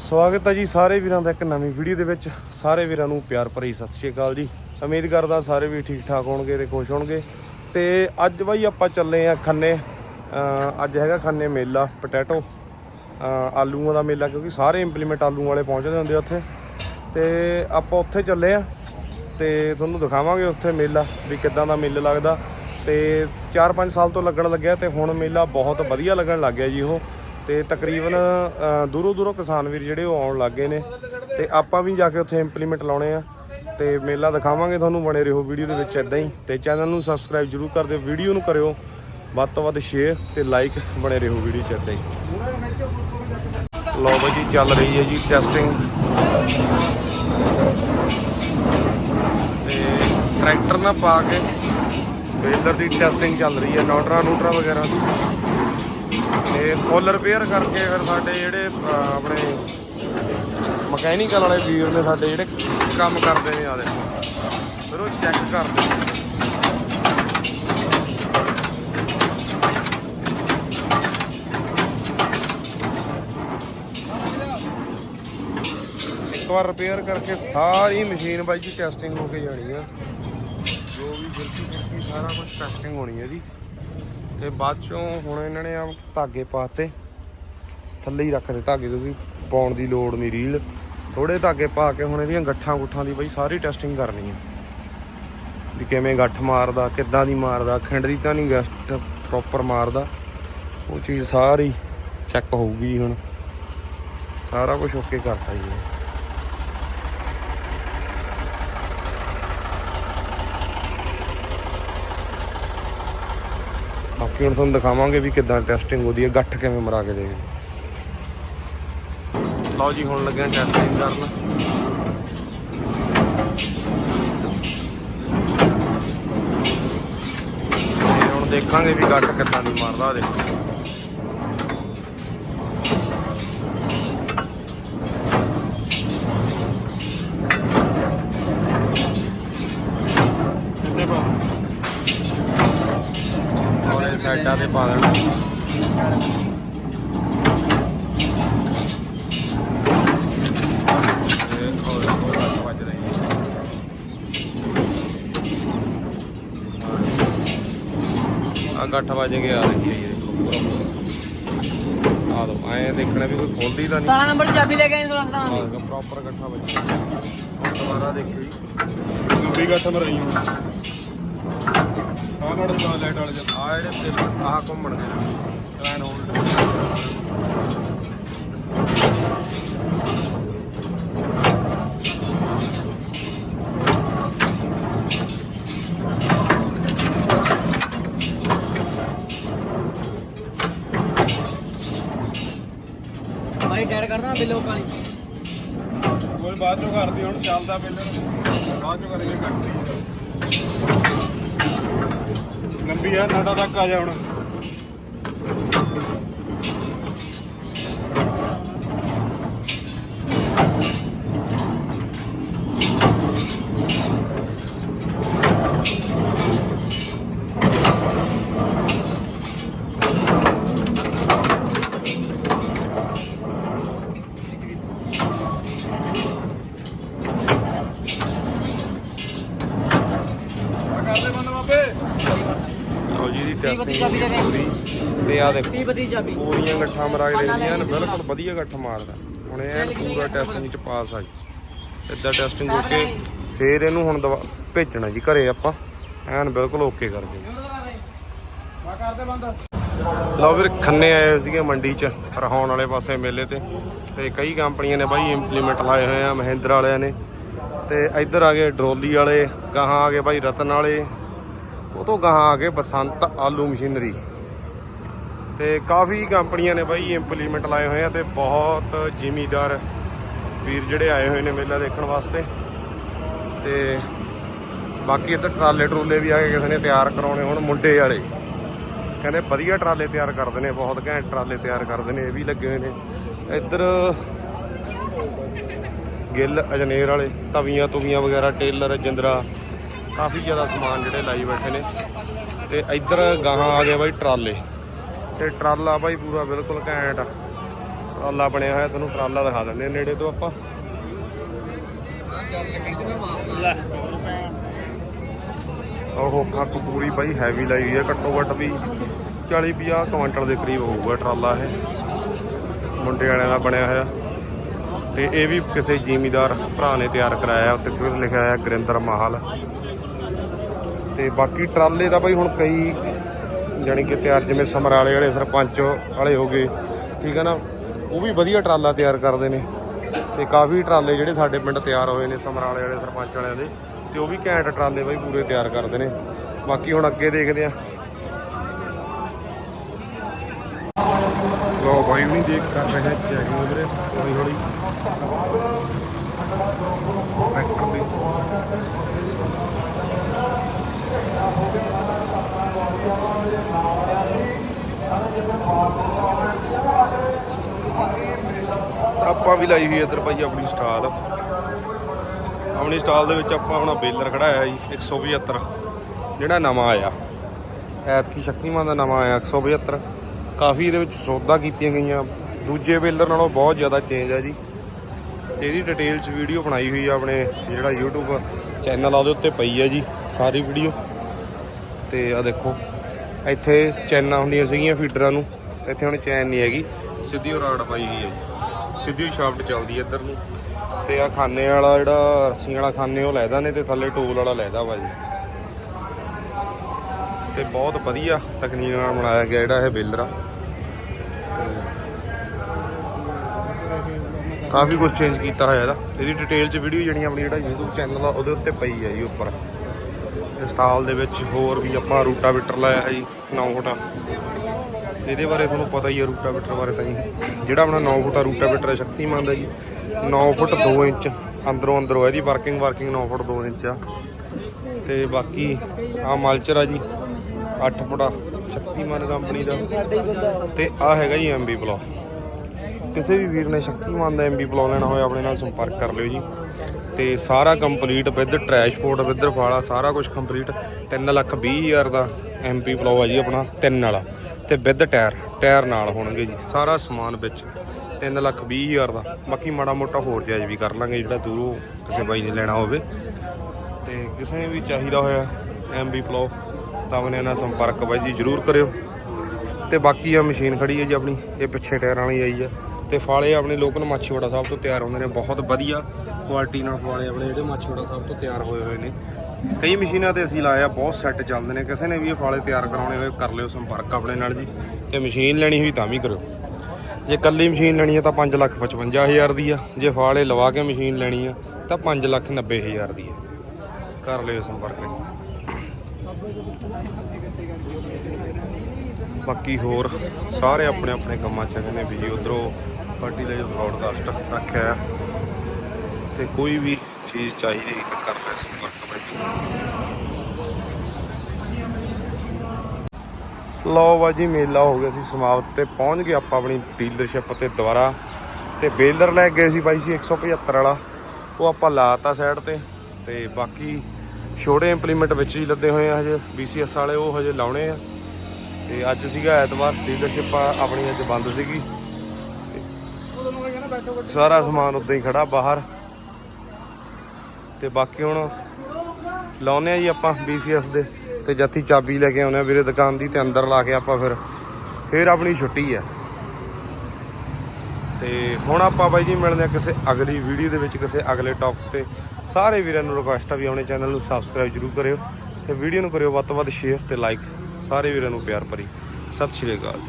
ਸਵਾਗਤ ਹੈ ਜੀ ਸਾਰੇ ਵੀਰਾਂ ਦਾ ਇੱਕ ਨਵੀਂ ਵੀਡੀਓ ਦੇ ਵਿੱਚ। ਸਾਰੇ ਵੀਰਾਂ ਨੂੰ ਪਿਆਰ ਭਰੀ ਸਤਿ ਸ਼੍ਰੀ ਅਕਾਲ ਜੀ। ਉਮੀਦ ਕਰਦਾ ਸਾਰੇ ਵੀ ਠੀਕ ਠਾਕ ਹੋਣਗੇ ਤੇ ਖੁਸ਼ ਹੋਣਗੇ। ਤੇ ਅੱਜ ਬਾਈ ਆਪਾਂ ਚੱਲੇ ਆ ਖੰਨੇ। ਅੱਜ ਹੈਗਾ ਖੰਨੇ ਮੇਲਾ ਪੋਟੈਟੋ ਆਲੂਆਂ ਦਾ ਮੇਲਾ, ਕਿਉਂਕਿ ਸਾਰੇ ਇੰਪਲੀਮੈਂਟ ਆਲੂ ਵਾਲੇ ਪਹੁੰਚਦੇ ਹੁੰਦੇ ਆ ਉੱਥੇ। ਤੇ ਆਪਾਂ ਉੱਥੇ ਚੱਲੇ ਆ ਤੇ ਤੁਹਾਨੂੰ ਦਿਖਾਵਾਂਗੇ ਉੱਥੇ ਮੇਲਾ, ਵੀ ਕਿੱਦਾਂ ਦਾ ਮੇਲਾ ਲੱਗਦਾ। ਤੇ 4-5 ਸਾਲ ਤੋਂ ਲੱਗਣ ਲੱਗਿਆ ਤੇ ਹੁਣ ਮੇਲਾ ਬਹੁਤ ਵਧੀਆ ਲੱਗਣ ਲੱਗ ਗਿਆ ਜੀ ਉਹ। ਤੇ ਤਕਰੀਬਨ ਦੂਰੋਂ ਦੂਰੋਂ ਕਿਸਾਨ ਵੀਰ ਜਿਹੜੇ ਉਹ ਆਉਣ ਲੱਗੇ ਨੇ। ਤੇ ਆਪਾਂ ਵੀ ਜਾ ਕੇ ਉੱਥੇ ਇੰਪਲੀਮੈਂਟ ਲਾਉਣੇ ਆ। ਤੇ ਮੇਲਾ ਦਿਖਾਵਾਂਗੇ ਤੁਹਾਨੂੰ ਬਣੇ ਰਹੋ ਵੀਡੀਓ ਦੇ ਵਿੱਚ ਇਦਾਂ ਹੀ। ਤੇ ਚੈਨਲ ਨੂੰ ਸਬਸਕ੍ਰਾਈਬ ਜਰੂਰ ਕਰ ਦਿਓ, ਵੀਡੀਓ ਨੂੰ ਕਰਿਓ। ਵੱਧ ਤੋਂ ਵੱਧ ਸ਼ੇਅਰ ਤੇ ਲਾਈਕ ਬਣੇ ਰਹੋ ਵੀਡੀਓ 'ਚ ਇਦਾਂ ਹੀ। ਲਓ ਬਾਈ ਜੀ, ਚੱਲ ਰਹੀ ਹੈ ਜੀ ਟੈਸਟਿੰਗ ਤੇ ਟਰੈਕਟਰ ਨਾ ਪਾ ਕੇ ਬੇਲਰ ਦੀ ਟੈਸਟਿੰਗ ਚੱਲ ਰਹੀ ਹੈ ਨੋਟਰਾ ਨੂਟਰਾ ਵਗੈਰਾ। ਦੀ ਤੇ ਫੁੱਲ ਰਿਪੇਅਰ ਕਰਕੇ ਫਿਰ ਸਾਡੇ ਜਿਹੜੇ ਆਪਣੇ ਮਕੈਨੀਕਲ ਵਾਲੇ ਵੀਰ ਨੇ ਸਾਡੇ ਜਿਹੜੇ ਕੰਮ ਕਰਦੇ ਨੇ ਆ ਦੇਖੋ ਫਿਰ ਉਹ ਚੈੱਕ ਕਰਦੇ ਇੱਕ ਵਾਰ ਰਿਪੇਅਰ ਕਰਕੇ ਸਾਰੀ ਮਸ਼ੀਨ ਬਾਈ ਜੀ ਟੈਸਟਿੰਗ ਹੋ ਕੇ ਜਾਣੀ ਆ। ਜੋ ਵੀ ਗਿਰਕੀ ਗਿਰਕੀ ਸਾਰਾ ਕੁਝ ਟੈਸਟਿੰਗ ਹੋਣੀ ਹੈ ਜੀ। ਤੇ ਬਾਅਦ ਚੋਂ ਹੁਣ ਇਹਨਾਂ ਨੇ ਆ ਧਾਗੇ ਪਾਤੇ। ਥੱਲੇ ਹੀ ਰੱਖਦੇ ਧਾਗੇ ਕਿਉਂਕਿ ਪਾਉਣ ਦੀ ਲੋੜ ਨਹੀਂ ਰੀਲ। ਥੋੜੇ ਧਾਗੇ ਪਾ ਕੇ ਹੁਣ ਇਹਦੀਆਂ ਗੱਠਾਂ ਗੁੱਠਾਂ ਦੀ ਬਾਈ ਸਾਰੀ ਟੈਸਟਿੰਗ ਕਰਨੀ ਹੈ ਵੀ ਕਿਵੇਂ ਗੱਠ ਮਾਰਦਾ, ਕਿੱਦਾਂ ਦੀ ਮਾਰਦਾ, ਖਿੰਡ ਦੀ ਤਾਂ ਨਹੀਂ ਗੈਸਟ ਪ੍ਰੋਪਰ ਮਾਰਦਾ। ਉਹ ਚੀਜ਼ ਸਾਰੀ ਚੈੱਕ ਹੋਊਗੀ ਹੁਣ। ਸਾਰਾ ਕੁਝ ਓਕੇ ਕਰਤਾ ਜੀ। ਬਾਕੀ ਹੁਣ ਤੁਹਾਨੂੰ ਦਿਖਾਵਾਂਗੇ ਵੀ ਕਿੱਦਾਂ ਟੈਸਟਿੰਗ ਹੁੰਦੀ ਹੈ, ਗੱਠ ਕਿਵੇਂ ਮਰਾ ਕੇ ਦੇਵੇ ਲਓ ਜੀ, ਹੁਣ ਲੱਗਿਆ ਟੈਸਟਿੰਗ ਕਰਨ। ਹੁਣ ਦੇਖਾਂਗੇ ਵੀ ਗੱਠ ਕਿੱਦਾਂ ਦੀ ਮਾਰਦਾ ਆ ਦੇਖੋ। ਸਾਈਡਾਂ ਤੇ ਪਾ ਦੇਣਾ ਆ ਗੱਠ ਵੱਜ ਕੇ ਆ ਰਹੀ ਹੈ ਜੀ ਦੇਖੋ ਆ ਦੋ ਐਂ ਦੇਖਣਾ ਵੀ ਕੋਈ ਖੋਲਦੀ ਤਾਂ ਨਹੀਂ। ਤਾਰਾ ਨੰਬਰ ਦੀ ਚਾਬੀ ਲੈ ਕੇ ਆਏ ਥੋੜਾ ਸਤਾਂ ਆ ਪ੍ਰੋਪਰ ਗੱਠਾ ਵੱਜ ਦੁਬਾਰਾ ਦੇਖੋ ਜੀ। ਲੰਬੀ ਗੱਠ ਮਰਾਈ ਹੁਣ। ਦਾ ਲਾਈਟ ਵਾਲੇ ਜਦ ਆ ਜਿਹੜੇ ਤੇ ਆਹ ਘੁੰਮਣ ਦੇ ਲਾਈਨ ਹੋਲਡ ਭਾਈ ਡੈਡ ਕਰਦਾ ਬਿੱਲੋ ਕਾਲੀ ਕੋਈ ਬਾਅਦ ਚੋਂ ਕਰਦੀ ਹੁਣ ਚੱਲਦਾ ਪਹਿਲਾਂ ਬਾਅਦ ਚੋਂ ਕਰਾਂਗੇ ਕੱਟਦੀ ਲੰਬੀ ਆ ਨਾਡਾ ਤੱਕ ਆ ਜਾ ਹੁਣ ਕਰਦੇ ਬੰਦ ਬਾਬੇ ਲਓ ਜੀ ਦੀ ਤੀਹ ਬੱਤੀ ਚਾਬੀ ਦੇ ਦੇ। ਤੇ ਆ ਦੇਖੋ 30 ਬੱਤੀ ਚਾਬੀ। ਪੂਰੀਆਂ ਗੱਠਾਂ ਮਰਾ ਕੇ ਦੇਣੀਆਂ ਨੇ ਬਿਲਕੁਲ ਵਧੀਆ ਗੱਠ ਮਾਰਦਾ। ਹੁਣ ਇਹ ਪੂਰਾ ਟੈਸਟਿੰਗ ਚ ਪਾਸ ਆ ਜੀ। ਇਦਾਂ ਟੈਸਟਿੰਗ ਹੋ ਕੇ ਫੇਰ ਇਹਨੂੰ ਹੁਣ ਦਵਾ- ਭੇਜਣਾ ਜੀ ਘਰੇ ਆਪਾਂ। ਐਨ ਬਿਲਕੁਲ ਓਕੇ ਕਰ ਦੇ ਲਓ ਵੀਰ ਖੰਨੇ ਆਏ ਸੀਗੇ ਮੰਡੀ ਚ ਰਹਾਉਣ ਵਾਲੇ ਪਾਸੇ ਮੇਲੇ ਤੇ। ਤੇ ਕਈ ਕੰਪਨੀਆਂ ਨੇ ਬਾਈ ਇੰਪਲੀਮੈਂਟ ਲਾਏ ਹੋਏ ਆ ਮਹਿੰਦਰ ਵਾਲਿਆਂ ਨੇ। ਤੇ ਇੱਧਰ ਆ ਗਏ ਡਰੋਲੀ ਵਾਲੇ ਗਾਹਾਂ ਆ ਗਏ ਬਾਈ ਰਤਨ ਵਾਲੇ। ਉਹ ਤੋਂ ਗਾਹਾਂ ਆ ਗਏ ਬਸੰਤ ਆਲੂ ਮਸ਼ੀਨਰੀ। ਤੇ ਕਾਫੀ ਕੰਪਨੀਆਂ ਨੇ ਬਾਈ ਇੰਪਲੀਮੈਂਟ ਲਾਏ ਹੋਏ ਆ ਤੇ ਬਹੁਤ ਜ਼ਿਮੀਦਾਰ ਵੀਰ ਜਿਹੜੇ ਆਏ ਹੋਏ ਨੇ ਮੇਲਾ ਦੇਖਣ ਵਾਸਤੇ। ਤੇ ਬਾਕੀ ਇੱਧਰ ਟਰਾਲੇ ਟਰੂਲੇ ਵੀ ਆ ਕੇ ਕਿਸੇ ਨੇ ਤਿਆਰ ਕਰਾਉਣੇ ਹੁਣ ਮੁੰਡੇ ਵਾਲੇ। ਕਹਿੰਦੇ ਵਧੀਆ ਟਰਾਲੇ ਤਿਆਰ ਕਰਦੇ ਨੇ, ਬਹੁਤ ਘੈਂਟ ਟਰਾਲੇ ਤਿਆਰ ਕਰਦੇ ਨੇ, ਇਹ ਵੀ ਲੱਗੇ ਹੋਏ ਨੇ। ਇੱਧਰ ਗਿੱਲ ਅਜਨੇਰ ਵਾਲੇ ਤਵੀਆਂ ਤੁਵੀਆਂ ਵਗੈਰਾ, ਟੇਲਰ, ਜਿੰਦਰਾ। ਕਾਫੀ ਜ਼ਿਆਦਾ ਸਮਾਨ ਜਿਹੜੇ ਲਾਈ ਬੈਠੇ ਨੇ। ਤੇ ਇੱਧਰ ਗਾਹਾਂ ਆ ਗਿਆ ਬਾਈ ਟਰਾਲੇ। ਤੇ ਟਰਾਲਾ ਬਾਈ ਪੂਰਾ ਬਿਲਕੁਲ ਘੈਂਟ ਟਰਾਲਾ ਬਣਿਆ ਹੋਇਆ, ਤੁਹਾਨੂੰ ਟਰਾਲਾ ਦਿਖਾ ਦਿੰਦੇ ਨੇੜੇ ਤੋਂ ਆਪਾਂ। ਉਹ ਕੱਪ ਪੂਰੀ ਬਾਈ ਹੈਵੀ ਲਾਈ ਹੋਈ ਹੈ ਘੱਟੋ ਘੱਟ ਵੀ 40 50 ਕੁਇੰਟਲ ਦੇ ਕਰੀਬ ਹੋਊਗਾ ਟਰਾਲਾ ਇਹ। ਮੁੰਡੇ ਵਾਲਿਆਂ ਦਾ ਬਣਿਆ ਹੋਇਆ। ਤੇ ਇਹ ਵੀ ਕਿਸੇ ਜ਼ਿਮੀਦਾਰ ਭਰਾ ਨੇ ਤਿਆਰ ਕਰਾਇਆ ਉੱਤੇ ਕਿਉਂ ਲਿਖਿਆ ਹੋਇਆ ਗਰਿੰਦਰ ਮਾਹਲ। ਤੇ ਬਾਕੀ ਟਰਾਲੇ ਦਾ ਬਾਈ ਹੁਣ ਕਈ ਜਾਣੀ ਕਿ ਤਿਆਰ ਜਿਵੇਂ ਸਮਰਾਲੇ ਵਾਲੇ, ਸਰਪੰਚ ਵਾਲੇ ਹੋ ਗਏ, ਠੀਕ ਹੈ ਨਾ, ਉਹ ਵੀ ਵਧੀਆ ਟਰਾਲਾ ਤਿਆਰ ਕਰਦੇ ਨੇ ਤੇ ਕਾਫੀ ਟਰਾਲੇ ਜਿਹੜੇ ਸਾਡੇ ਪਿੰਡ ਤਿਆਰ ਹੋਏ ਨੇ ਸਮਰਾਲੇ ਵਾਲੇ, ਸਰਪੰਚ ਵਾਲਿਆਂ ਦੇ ਤੇ ਉਹ ਵੀ ਘੈਂਟ ਟਰਾਲੇ ਬਾਈ ਪੂਰੇ ਤਿਆਰ ਕਰਦੇ ਨੇ। ਬਾਕੀ ਹੁਣ ਅੱਗੇ ਦੇਖਦੇ ਆ ਲੋ ਬਾਈ ਵੀ ਦੇਖ ਕਰ ਰਹੇ ਚੈਕਿੰਗ ਉਧਰੇ ਹੌਲੀ ਹੌਲੀ। ਟਰੈਕਟਰ ਦੀ ਆਪਾਂ ਵੀ ਲਾਈ ਹੋਈ ਇੱਧਰ ਭਾਈ ਆਪਣੀ ਸਟਾਲ। ਆਪਣੀ ਸਟਾਲ ਦੇ ਵਿੱਚ ਆਪਾਂ ਆਪਣਾ ਬੇਲਰ ਖੜਾਇਆ ਜੀ 175 ਜਿਹੜਾ ਨਵਾਂ ਆਇਆ। ਐਤਕੀ ਸ਼ਕਤੀਮਾਨ ਦਾ ਨਵਾਂ ਆਇਆ 175 ਕਾਫੀ ਇਹਦੇ ਵਿੱਚ ਸੌਦਾ ਕੀਤੀਆਂ ਗਈਆਂ। ਦੂਜੇ ਬੇਲਰ ਨਾਲੋਂ ਬਹੁਤ ਜ਼ਿਆਦਾ ਚੇਂਜ ਆ ਜੀ। ਇਹਦੀ ਡਿਟੇਲ ਚ ਵੀਡੀਓ ਬਣਾਈ ਹੋਈ ਆ ਆਪਣੇ, ਜਿਹੜਾ YouTube ਚੈਨਲ ਆ ਉਹਦੇ ਉੱਤੇ ਪਈ ਹੈ ਜੀ ਸਾਰੀ ਵੀਡੀਓ। ਤੇ ਆ ਦੇਖੋ, ਇੱਥੇ ਚੈਨਾਂ ਹੁੰਦੀਆਂ ਸੀਗੀਆਂ ਫੀਡਰਾਂ ਨੂੰ, ਇੱਥੇ ਹੁਣ ਚੈਨ ਨਹੀਂ ਹੈਗੀ, ਸਿੱਧੀ ਉਹ ਰਾਡ ਪਾਈ ਗਈ ਹੈ ਜੀ। ਸਿੱਧੀ ਉਹ ਸ਼ਾਫਟ ਚੱਲਦੀ ਹੈ ਇੱਧਰ ਨੂੰ। ਤੇ ਆ ਖਾਨੇ ਵਾਲਾ ਜਿਹੜਾ ਰੱਸੀਆਂ ਵਾਲਾ ਖਾਨੇ ਉਹ ਲੈਦਾ ਨੇ ਤੇ ਥੱਲੇ ਟੋਲ ਵਾਲਾ ਲੈਦਾ ਵਾ ਜੀ। ਤੇ ਬਹੁਤ ਵਧੀਆ ਤਕਨੀਕ ਨਾਲ ਬਣਾਇਆ ਗਿਆ ਜਿਹੜਾ ਇਹ ਬੇਲਰ ਆ। ਕਾਫੀ ਕੁਝ ਚੇਂਜ ਕੀਤਾ ਹੋਇਆ ਇਹਦਾ। ਇਹਦੀ ਡਿਟੇਲ ਚ ਵੀਡੀਓ ਜਿਹੜੀ ਆਪਣੀ ਜਿਹੜਾ YouTube ਚੈਨਲ ਆ, ਉਹਦੇ ਉੱਤੇ ਪਈ ਹੈ ਜੀ ਉੱਪਰ। ਸਟਾਲ ਦੇ ਵਿੱਚ ਹੋਰ ਵੀ ਆਪਾਂ ਰੂਟਾਵੀਟਰ ਲਾਇਆ ਹੈ ਜੀ, ਨੌ ਫੁੱਟਾ। ਇਹਦੇ ਬਾਰੇ ਤੁਹਾਨੂੰ ਪਤਾ ਹੀ ਹੈ ਰੂਟਾਵੀਟਰ ਬਾਰੇ ਤਾਂ ਜੀ। ਜਿਹੜਾ ਆਪਣਾ 9 ਫੁੱਟਾ ਰੂਟਾਵੀਟਰ ਹੈ ਸ਼ਕਤੀਮਾਨ ਦਾ ਜੀ। 9 ਫੁੱਟ 2 ਇੰਚ, ਅੰਦਰੋਂ ਅੰਦਰੋਂ ਇਹਦੀ ਵਰਕਿੰਗ ਵਰਕਿੰਗ 9 ਫੁੱਟ 2 ਇੰਚ ਆ। ਤੇ ਬਾਕੀ ਆ ਮਲਚਰ ਆ ਜੀ 8 ਫੁੱਟਾ ਸ਼ਕਤੀਮਾਨ ਕੰਪਨੀ ਦਾ। ਤੇ ਆ ਹੈਗਾ ਜੀ ਐਮਬੀ ਬਲੋ ਕਿਸੇ ਵੀ ਵੀਰ ਨੇ ਸ਼ਕਤੀਮਾਨ ਦਾ ਐਮਬੀ ਪਲੋ ਲੈਣਾ ਹੋਇਆ ਆਪਣੇ ਨਾਲ ਸੰਪਰਕ ਕਰ ਲਿਓ ਜੀ। ਤੇ ਸਾਰਾ ਕੰਪਲੀਟ ਵਿਦ ਟਰੈਸ਼ਪੋਰਟ ਵਿਦ ਫਾਲਾ, ਸਾਰਾ ਕੁਝ ਕੰਪਲੀਟ 3 ਲੱਖ 20 ਹਜ਼ਾਰ ਦਾ ਐਮਪੀ ਪਲੋ ਆ ਜੀ ਆਪਣਾ, ਤਿੰਨ ਵਾਲਾ। ਤੇ ਵਿਦ ਟਾਇਰ ਟਾਇਰ ਨਾਲ ਹੋਣਗੇ ਜੀ, ਸਾਰਾ ਸਮਾਨ ਵਿੱਚ। 3 ਲੱਖ 20 ਹਜ਼ਾਰ ਦਾ। ਬਾਕੀ ਮਾੜਾ ਮੋਟਾ ਹੋਰ ਜਾਇਜ਼ ਵੀ ਕਰ ਲਾਂਗੇ, ਜਿਹੜਾ ਦੂਰੋਂ ਕਿਸੇ ਬਾਈ ਨੇ ਲੈਣਾ ਹੋਵੇ। ਤੇ ਕਿਸੇ ਨੇ ਵੀ ਚਾਹੀਦਾ ਹੋਇਆ ਐਮਬੀ ਪਲੋ ਤਾਂ ਆਪਣੇ ਨਾਲ ਸੰਪਰਕ ਬਾਈ ਜੀ ਜਰੂਰ ਕਰਿਓ। ਤੇ ਬਾਕੀ ਆ ਮਸ਼ੀਨ ਖੜੀ ਹੈ ਜੀ ਆਪਣੀ, ਇਹ ਪਿੱਛੇ ਟਾਇਰਾਂ ਵਾਲੀ ਆਈ ਆ ਤੇ ਫਾਲੇ ਆਪਣੇ ਲੋਕਲ ਮਾਛੀਵਾੜਾ ਸਾਹਿਬ ਤੋਂ ਤਿਆਰ ਹੁੰਦੇ ਨੇ, ਬਹੁਤ ਵਧੀਆ ਕੁਆਲਿਟੀ ਨਾਲ ਫਾਲੇ ਆਪਣੇ ਜਿਹੜੇ ਮਾਛੀਵਾੜਾ ਸਾਹਿਬ ਤੋਂ ਤਿਆਰ ਹੋਏ ਹੋਏ ਨੇ। ਕਈ ਮਸ਼ੀਨਾਂ ਤੇ ਅਸੀਂ ਲਾਇਆ ਬਹੁਤ ਸੈੱਟ ਚੱਲਦੇ ਨੇ, ਕਿਸੇ ਨੇ ਵੀ ਇਹ ਫਾਲੇ ਤਿਆਰ ਕਰਾਉਣੇ ਹੋਏ, ਕਰ ਲਿਓ ਸੰਪਰਕ ਆਪਣੇ ਨਾਲ ਜੀ। ਤੇ ਮਸ਼ੀਨ ਲੈਣੀ ਹੋਈ ਤਾਂ ਵੀ ਕਰਿਓ। ਜੇ ਕੱਲੀ ਮਸ਼ੀਨ ਲੈਣੀ ਹੈ ਤਾਂ 5 ਲੱਖ 55000 ਦੀ ਆ, ਜੇ ਫਾਲੇ ਲਵਾ ਕੇ ਮਸ਼ੀਨ ਲੈਣੀ ਆ ਤਾਂ 5 ਲੱਖ 90000 ਦੀ ਆ। ਕਰ ਲਿਓ ਸੰਪਰਕ। ਬਾਕੀ ਹੋਰ ਸਾਰੇ ਆਪਣੇ ਆਪਣੇ ਕੰਮਾਂ ਚ ਹੈਗੇ ਨੇ, ਵੀ ਉਧਰੋਂ ਫਰਟੀਲਾਈਜ਼ਰ ਬ੍ਰੌਡਕਾਸਟ ਰੱਖਿਆ ਆ ਤੇ ਕੋਈ ਵੀ ਚੀਜ਼ ਚਾਹੀਦੀ ਤਾਂ ਕਰ ਲੈ ਸੰਪਰਕ ਬਾਈ ਲਓ ਬਾਜੀ ਮੇਲਾ ਹੋ ਗਿਆ ਸੀ, ਸਮਾਪਤ ਤੇ ਪਹੁੰਚ ਗਏ ਆਪਾਂ ਆਪਣੀ ਡੀਲਰਸ਼ਿਪ ਤੇ ਦੁਬਾਰਾ। ਤੇ ਬੇਲਰ ਲੈ ਗਏ ਸੀ ਬਾਈ ਸੀ 175 ਵਾਲਾ। ਉਹ ਆਪਾਂ ਲਾਤਾ ਸਾਈਡ ਤੇ ਤੇ ਬਾਕੀ ਛੋਟੇ ਇੰਪਲੀਮੈਂਟ ਵਿੱਚ ਹੀ ਲੱਦੇ ਹੋਏ ਆ ਹਜੇ। BCS ਵਾਲੇ ਉਹ ਹਜੇ ਲਾਉਣੇ ਆ। ਤੇ ਅੱਜ ਸੀਗਾ ਐਤਵਾਰ ਡੀਲਰਸ਼ਿਪ ਆਪਣੀ ਅੱਜ ਬੰਦ ਸੀਗੀ। ਸਾਰਾ ਸਮਾਨ ਉੱਦਾਂ ਹੀ ਖੜਾ ਬਾਹਰ। ਤੇ ਬਾਕੀ ਹੁਣ ਲਾਉਨੇ ਆ ਜੀ ਆਪਾਂ BCS ਦੇ। ਤੇ ਜੱਥੀ ਚਾਬੀ ਲੈ ਕੇ ਆਉਨੇ ਆ ਵੀਰੇ ਦੁਕਾਨ ਦੀ ਤੇ ਅੰਦਰ ਲਾ ਕੇ ਆਪਾਂ ਫਿਰ ਫਿਰ ਆਪਣੀ ਛੁੱਟੀ ਆ। ਤੇ ਹੁਣ ਆਪਾਂ ਬਾਈ ਜੀ ਮਿਲਦੇ ਆ ਕਿਸੇ ਅਗਲੀ ਵੀਡੀਓ ਦੇ ਵਿੱਚ ਕਿਸੇ ਅਗਲੇ ਟੌਪਿਕ ਤੇ। ਸਾਰੇ ਵੀਰਾਂ ਨੂੰ ਰਿਕੁਐਸਟ ਆ ਵੀ ਆਪਣੇ ਚੈਨਲ ਨੂੰ ਸਬਸਕ੍ਰਾਈਬ ਜਰੂਰ ਕਰਿਓ। ਤੇ ਵੀਡੀਓ ਨੂੰ ਕਰਿਓ ਵੱਧ ਤੋਂ ਵੱਧ ਸ਼ੇਅਰ ਤੇ ਲਾਈਕ ਸਾਰੇ ਵੀਰਾਂ ਨੂੰ ਪਿਆਰ ਭਰੀ। ਸਤਿ ਸ਼੍ਰੀ ਅਕਾਲ।